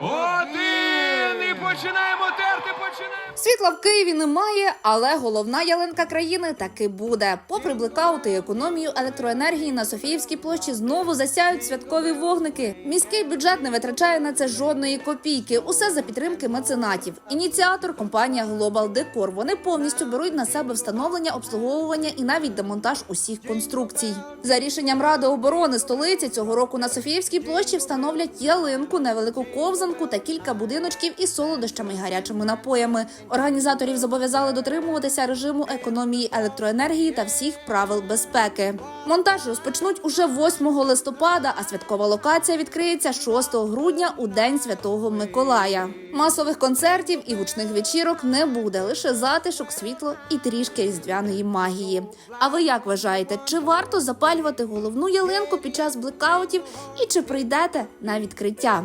Oh, Світла в Києві немає, але головна ялинка країни таки буде. Попри блекаути економію електроенергії на Софіївській площі знову засяють святкові вогники. Міський бюджет не витрачає на це жодної копійки. Усе за підтримки меценатів. Ініціатор компанія Global Decor. Вони повністю беруть на себе встановлення, обслуговування і навіть демонтаж усіх конструкцій. За рішенням Ради оборони столиці цього року на Софіївській площі встановлять ялинку, невелику ковзанку та кілька будиночків із солодощами і гарячими напоями. Організаторів зобов'язали дотримуватися режиму економії електроенергії та всіх правил безпеки. Монтаж розпочнуть уже 8 листопада, а святкова локація відкриється 6 грудня у день Святого Миколая. Масових концертів і гучних вечірок не буде лише затишок, світло і трішки різдвяної магії. А ви як вважаєте, чи варто запалювати головну ялинку під час блекаутів і чи прийдете на відкриття?